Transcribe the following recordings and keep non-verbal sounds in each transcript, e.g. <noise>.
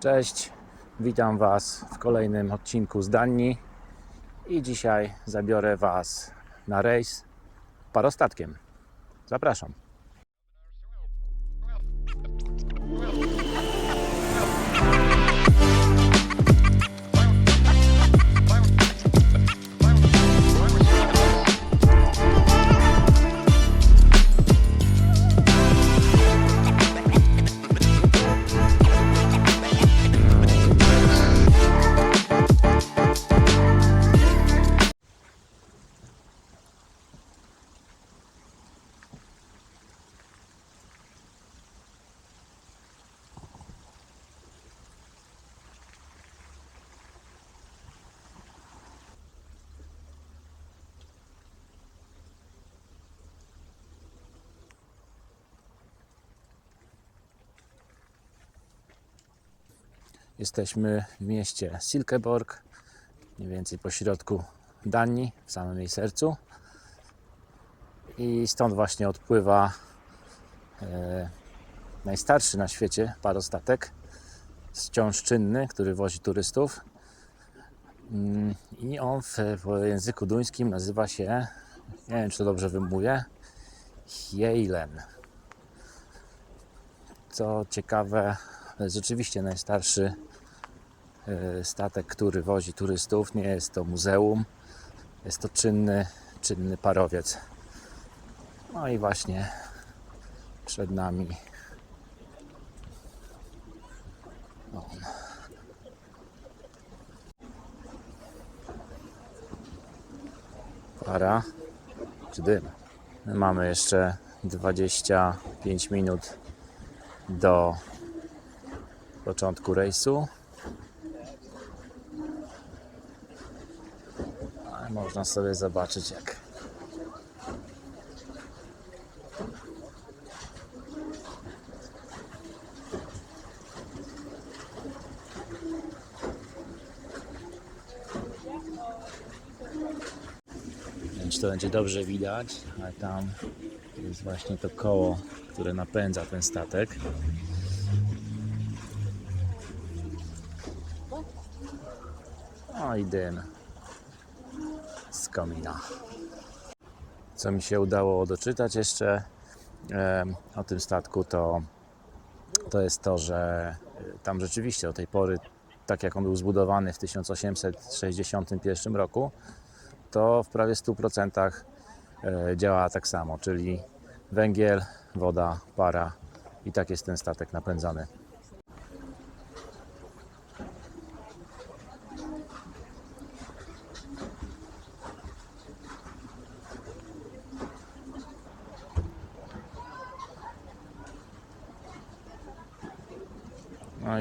Cześć, witam Was w kolejnym odcinku z Danii i dzisiaj zabiorę Was na rejs parostatkiem. Zapraszam. Jesteśmy w mieście Silkeborg, mniej więcej po środku Danii, w samym jej sercu. I stąd właśnie odpływa e, najstarszy na świecie parostatek, wciąż czynny, który wozi turystów. Mm, I on w, w języku duńskim nazywa się, nie wiem czy to dobrze wymówię, Hjeilen. Co ciekawe, rzeczywiście najstarszy statek, który wozi turystów. Nie jest to muzeum, jest to czynny, czynny parowiec. No i właśnie przed nami on. Para czy dym? Mamy jeszcze 25 minut do początku rejsu. Ale można sobie zobaczyć jak to będzie dobrze widać, ale tam jest właśnie to koło, które napędza ten statek. No i dym komina. Co mi się udało doczytać jeszcze o tym statku, to, to jest to, że y, tam rzeczywiście do tej pory, tak jak on był zbudowany w 1861 roku, to w prawie 100% e, działa tak samo, czyli węgiel, woda, para i tak jest ten statek napędzany.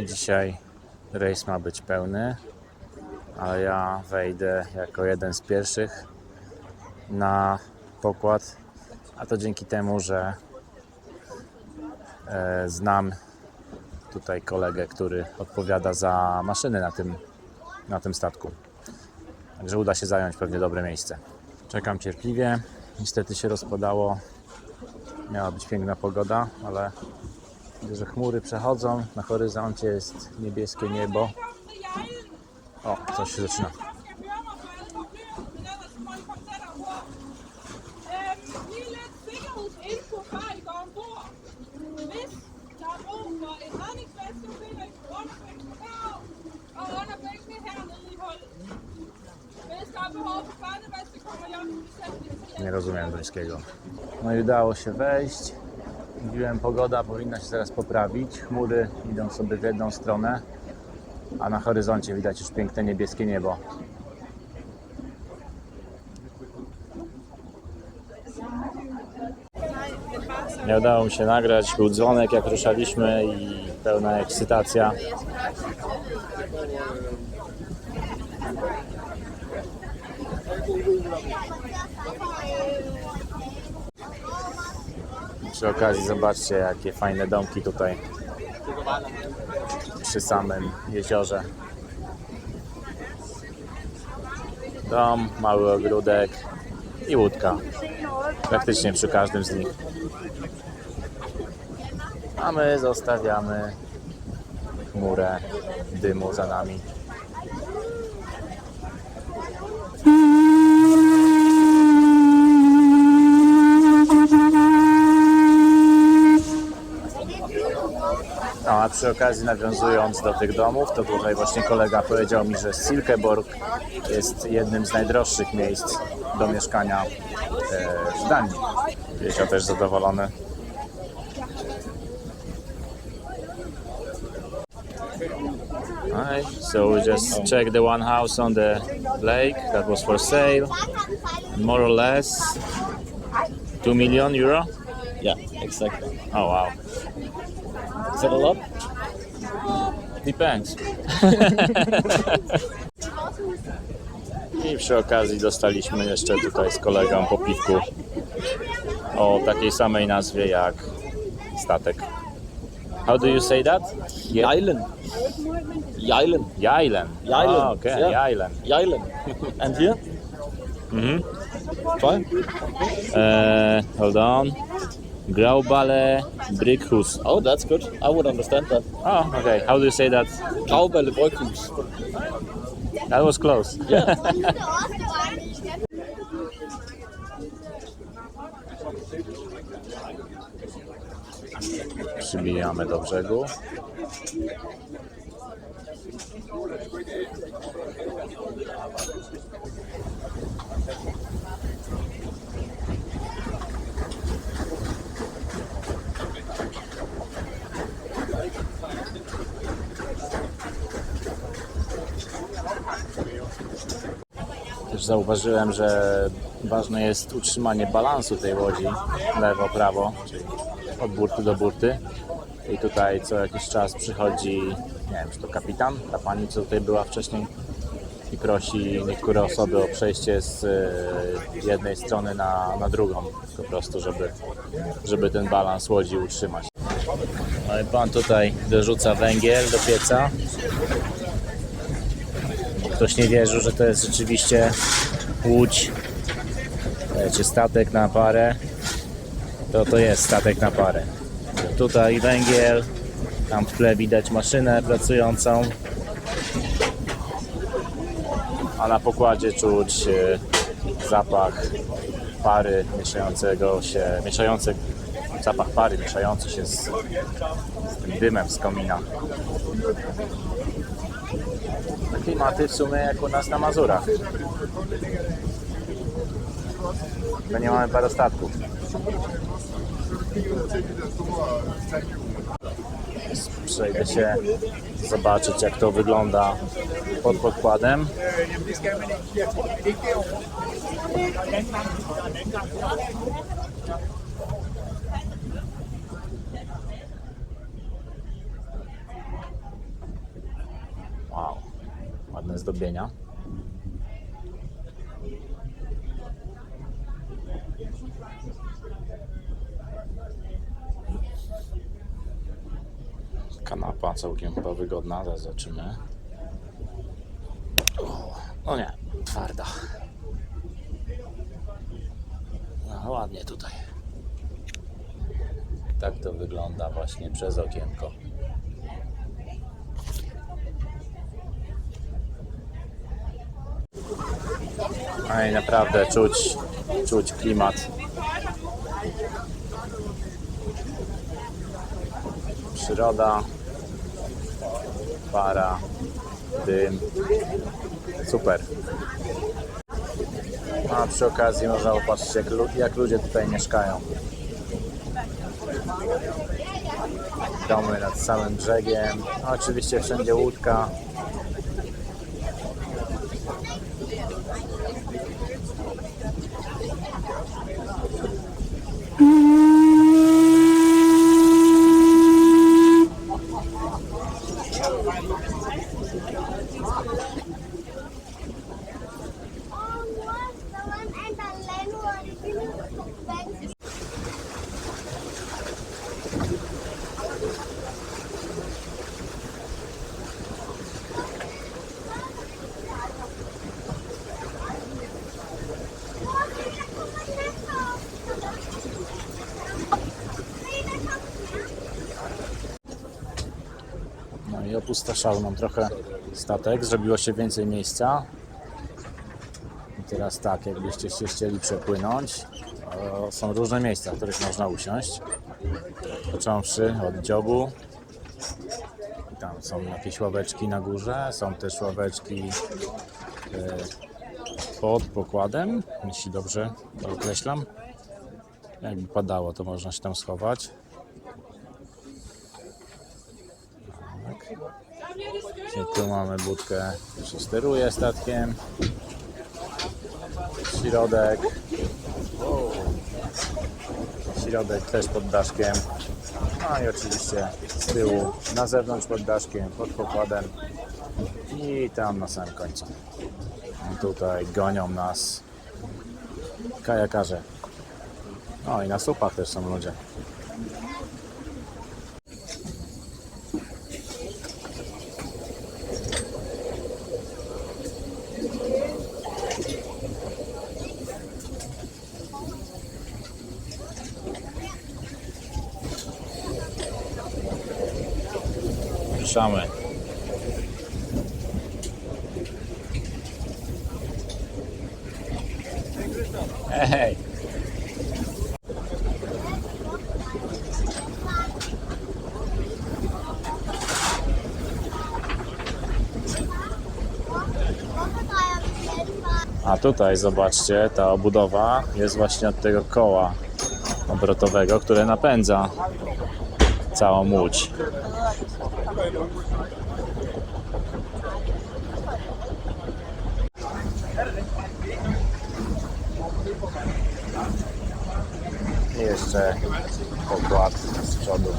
Dzisiaj rejs ma być pełny, ale ja wejdę jako jeden z pierwszych na pokład, a to dzięki temu, że e, znam tutaj kolegę, który odpowiada za maszyny na tym, na tym statku. Także uda się zająć pewnie dobre miejsce. Czekam cierpliwie. Niestety się rozpadało. Miała być piękna pogoda, ale że chmury przechodzą. Na horyzoncie jest niebieskie niebo. O, coś się zaczyna. Nie rozumiem duńskiego. No i udało się wejść. Mówiłem, pogoda powinna się zaraz poprawić. Chmury idą sobie w jedną stronę, a na horyzoncie widać już piękne niebieskie niebo. Nie udało mi się nagrać. Był dzwonek, jak ruszaliśmy i pełna ekscytacja. Przy okazji zobaczcie, jakie fajne domki tutaj przy samym jeziorze. Dom, mały ogródek i łódka. Praktycznie przy każdym z nich. A my zostawiamy chmurę dymu za nami. No, a przy okazji nawiązując do tych domów, to tutaj właśnie kolega powiedział mi, że Silkeborg jest jednym z najdroższych miejsc do mieszkania e, w Danii. Wiedział też zadowolony. Alright, so we just check the one house on the lake that was for sale. More or less 2 million euro. Yeah, exactly. Oh wow. Is that a lot? Depends. <laughs> I przy okazji dostaliśmy jeszcze tutaj z kolegą po piwku o takiej samej nazwie jak statek. How do you say that? Island. Island. Jailen. Jailen, Ah, okay, yeah. Jailen. Island. And here? Mhm. Try. Uh, hold on. Graubale Brickhus. Oh, that's good. I would understand that. Oh, okay. How do you say that? Graubelle Brückhus. That was close. <laughs> Przybijamy do brzegu. Zauważyłem, że ważne jest utrzymanie balansu tej łodzi lewo, prawo, czyli od burty do burty. I tutaj co jakiś czas przychodzi, nie wiem, czy to kapitan, ta pani, co tutaj była wcześniej i prosi niektóre osoby o przejście z e, jednej strony na, na drugą, po prostu, żeby, żeby ten balans łodzi utrzymać. Pan tutaj dorzuca węgiel do pieca. Ktoś nie wierzył, że to jest rzeczywiście łódź, wiecie, statek na parę, to to jest statek na parę. Tutaj węgiel, tam w tle widać maszynę pracującą, a na pokładzie czuć e, zapach pary mieszającego się, mieszający, zapach pary mieszający się z, z tym dymem z komina. Klimaty w sumie jak u nas na Mazurach. To nie mamy parostatków. Przejdę się zobaczyć jak to wygląda pod podkładem. Wow, zdobienia. Kanapa całkiem chyba wygodna, zaraz zobaczymy. O, no nie, twarda. No ładnie tutaj. Tak to wygląda właśnie przez okienko. I naprawdę czuć, czuć klimat. Przyroda, para, dym. Super. A przy okazji można popatrzeć jak, jak ludzie tutaj mieszkają. Domy nad samym brzegiem. Oczywiście wszędzie łódka. I Zapustoszał nam trochę statek, zrobiło się więcej miejsca. I teraz tak, jakbyście się chcieli przepłynąć, są różne miejsca, w których można usiąść. Począwszy od dziobu, tam są jakieś ławeczki na górze, są też ławeczki e, pod pokładem, jeśli dobrze to określam. Jakby padało, to można się tam schować. I tu mamy budkę, która steruje statkiem. Środek. Środek też pod daszkiem. No i oczywiście z tyłu, na zewnątrz pod daszkiem, pod pokładem i tam na samym końcu. I tutaj gonią nas kajakarze. No i na słupach też są ludzie. Ruszamy. Hej! A tutaj zobaczcie, ta obudowa jest właśnie od tego koła obrotowego, które napędza całą łódź. I jeszcze pokład z przodu.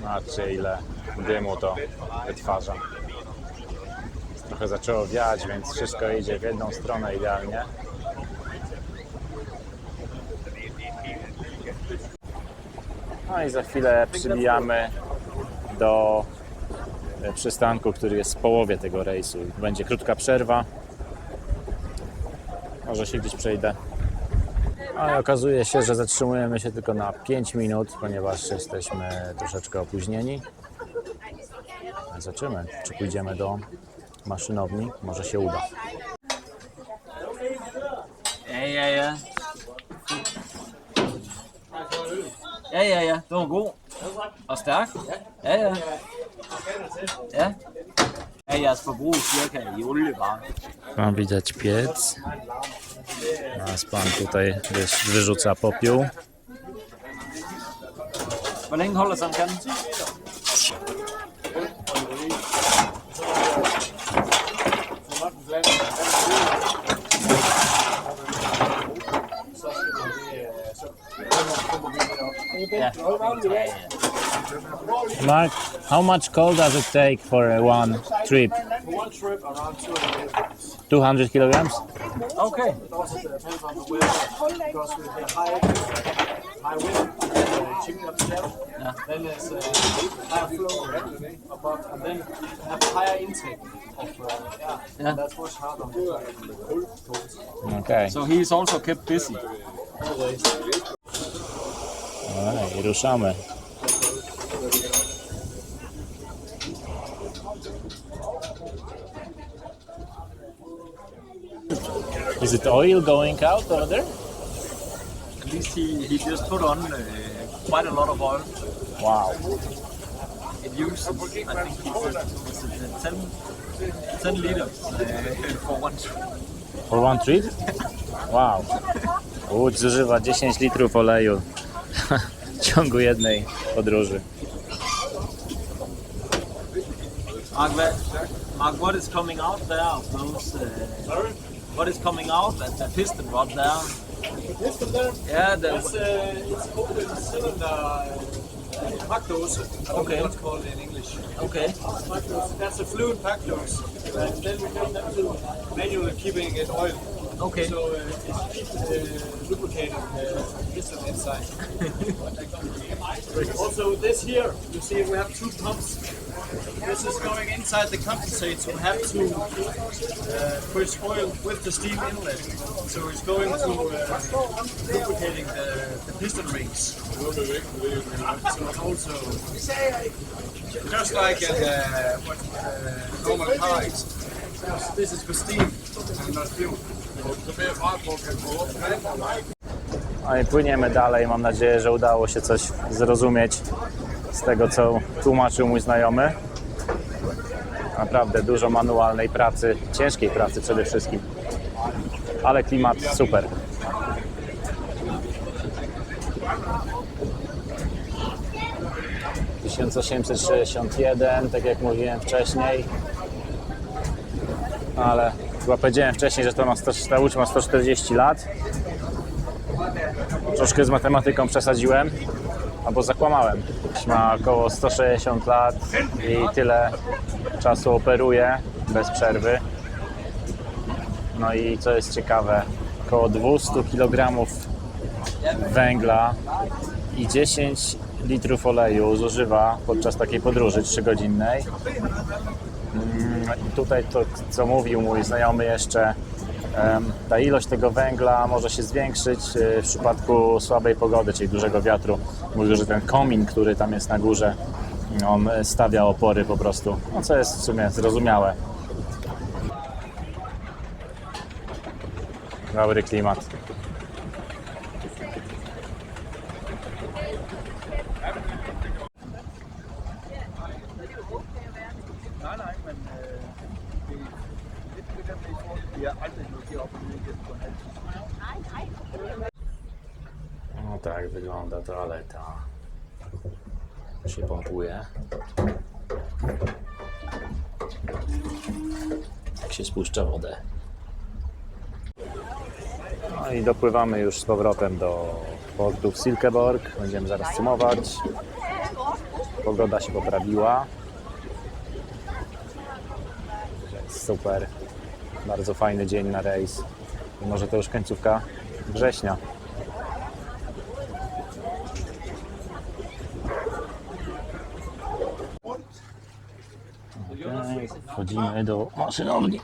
Zobaczcie ile dymu to wytwarza. Trochę zaczęło wiać, więc wszystko idzie w jedną stronę idealnie. No i za chwilę przybijamy do e, przystanku, który jest w połowie tego rejsu. Będzie krótka przerwa. Może się gdzieś przejdę. Ale okazuje się, że zatrzymujemy się tylko na 5 minut, ponieważ jesteśmy troszeczkę opóźnieni. Zobaczymy, czy pójdziemy do maszynowni. Może się uda. Ja, ja, ja. Ja, ja, ja. Den var god. Og stærk. Ja, ja. Ja. Ja, jeres forbrug cirka i olie bare. Tam widać piec. Nas pan tutaj wyrzuca popiół. Hvor længe holder sådan kan den? Ja. Ja, ja. Mark, how much coal does it take for uh, one trip? One trip around 200 kilograms. 200 kilograms? Okay. It also depends on the because with the high high wind, uh, chimney up the Yeah. then there's a higher flow above, and then you have a higher intake of uh. Yeah. That's much harder on the coals. Okej. So he is also kept busy. Always. Okay. I ruszamy. Is it oil going out over there? At least he, he just put on uh, quite a lot of oil. Wow. It uses, I think he said, was it, uh, 10, 10 liters uh, <laughs> for one trip. For one trip? Wow. Łódź zużywa 10 litrów oleju w ciągu jednej podróży. Mark, what, Mark, what is coming out there of those? Uh, what is coming out at the piston rod there? Piston there, Yeah, the, it's, uh, it's open cylinder uh, don't Okay. what's called in English. okay. Pack dose. That's a fluid pack dose. And then we take that to manually keeping it oil. Okay. So uh, it's uh, lubricated uh, piston inside. also, this here, you see, we have two pumps. This is going inside the compensator. So we have to uh, push oil with the steam inlet. So it's going to uh, lubricating the, the piston rings. So also, just like in uh, what uh, normal cars, this is for steam and not fuel. No i płyniemy dalej. Mam nadzieję, że udało się coś zrozumieć z tego, co tłumaczył mój znajomy. Naprawdę dużo manualnej pracy, ciężkiej pracy przede wszystkim. Ale klimat super. Tysiąc osiemset sześćdziesiąt jeden, tak jak mówiłem wcześniej. Ale chyba powiedziałem wcześniej, że to ma 100, ta łódź ma 140 lat. Troszkę z matematyką przesadziłem, albo zakłamałem. Ma około 160 lat i tyle czasu operuje bez przerwy. No i co jest ciekawe, około 200 kg węgla i 10 litrów oleju zużywa podczas takiej podróży 3-godzinnej. Mm, I tutaj to, co mówił mój znajomy jeszcze, ta ilość tego węgla może się zwiększyć e, w przypadku słabej pogody, czyli dużego wiatru. Mówił, że ten komin, który tam jest na górze, on stawia opory po prostu, no co jest w sumie zrozumiałe. Dobry klimat. Się spuszcza wodę. No i dopływamy już z powrotem do portu w Silkeborg. Będziemy zaraz sumować. Pogoda się poprawiła. Super. Bardzo fajny dzień na rejs. I może to już końcówka września. Do maszynowni.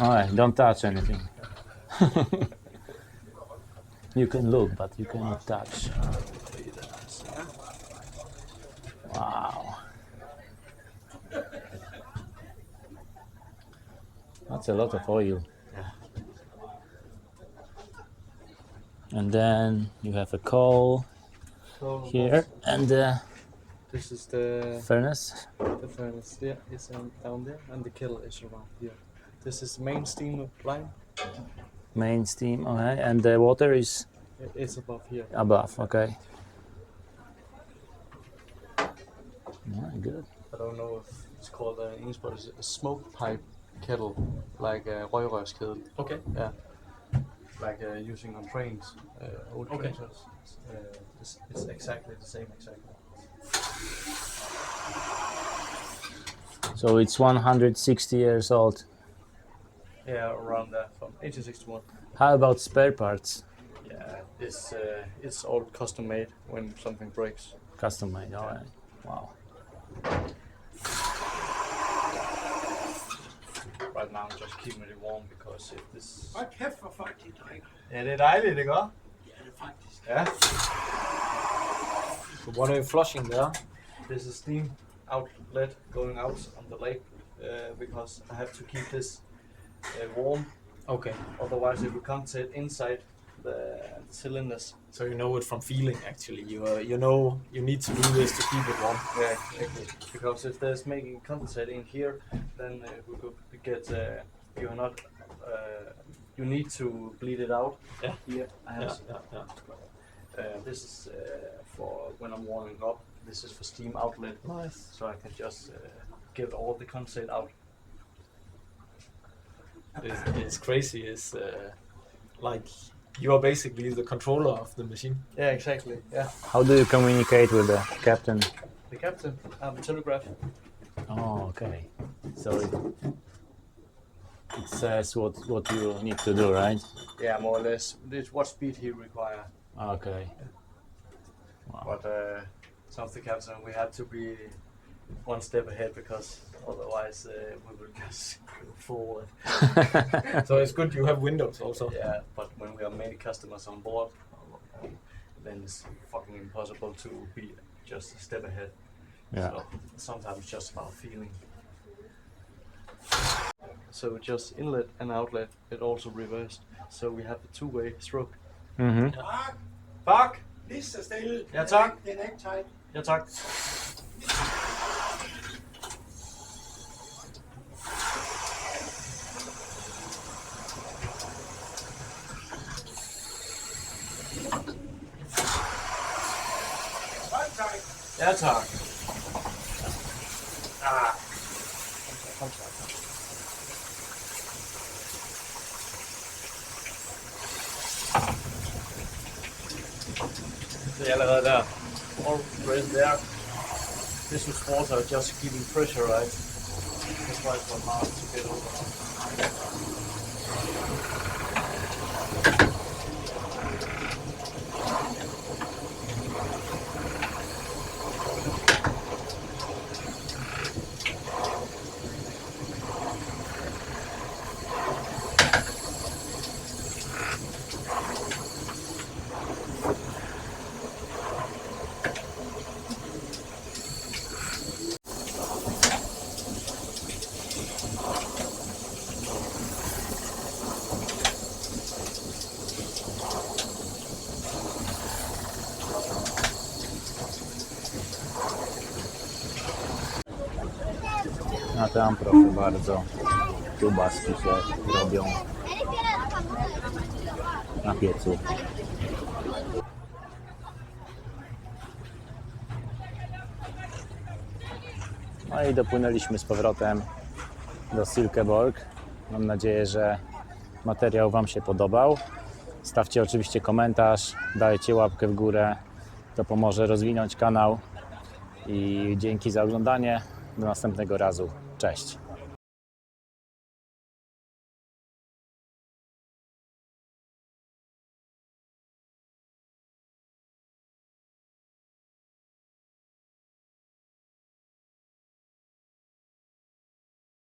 Alright, don't touch anything. <laughs> you can look, but you cannot touch. Wow. That's a lot of oil. And then you have a coal So here and the this is the furnace. the furnace. Yeah, it's um, down there, and the kettle is around here. This is main steam line. Main steam, okay, and the water is It's above here. above, okay. yeah, good. I don't know if it's called uh, in English, but it's a smoke pipe kettle, like a rørrørskedel. Okay. Yeah, like uh, using on trains, uh, old Okay. trains. Uh, it's, it's exactly the same, exactly. So it's 160 years old. Yeah, around that from 1861. How about spare parts? Yeah, it's uh, it's all custom made when something breaks. Custom made, alright. Wow. Right now, I'm just keeping it warm because if this. Hold kæft, hvor folk de drikker. Ja, det er dejligt, ikke også? Ja, det er faktisk. Ja. So what are you flushing there? There's a steam outlet going out on the lake uh, because I have to keep this uh, warm. Okay. Otherwise, it will condense inside the cylinders. So you know it from feeling actually. You uh, you know you need to do this to keep it warm. Yeah, exactly. Because if there's making condensate in here, then uh, we could get. Uh, you're not. Uh, you need to bleed it out. Yeah. Here, I have. Yeah, yeah, yeah. Uh, this is uh, for when I'm warming up. This is for steam outlet. Nice. So I can just uh, get all the condensate out. It's, it's crazy. It's uh, like you are basically the controller of the machine. Yeah, exactly. Yeah. How do you communicate with the captain? The captain, um, telegraph. Oh, okay. So it, it says what, what you need to do, right? Yeah, more or less. This what speed he require. Okay. But uh, some of the captain, we have to be one step ahead because otherwise uh, we will just go forward. <laughs> So it's good you have windows also. Yeah, but when we have many customers on board, then it's fucking impossible to be just a step ahead. Yeah. So sometimes just about feeling. So just inlet and outlet, it also reversed. So we have a two-way stroke. Mm-hmm. Bak! Lige så stille. Ja, tak. Den er ikke tight. Ja tak. Er allerede der. All there. This was water just giving pressure, right? That's why it's hard to get over. Tam proszę bardzo. Kiełbaski się robią na piecu. No i dopłynęliśmy z powrotem do Silkeborg. Mam nadzieję, że materiał Wam się podobał. Stawcie oczywiście komentarz, dajcie łapkę w górę. To pomoże rozwinąć kanał. I dzięki za oglądanie. Do następnego razu. Cześć.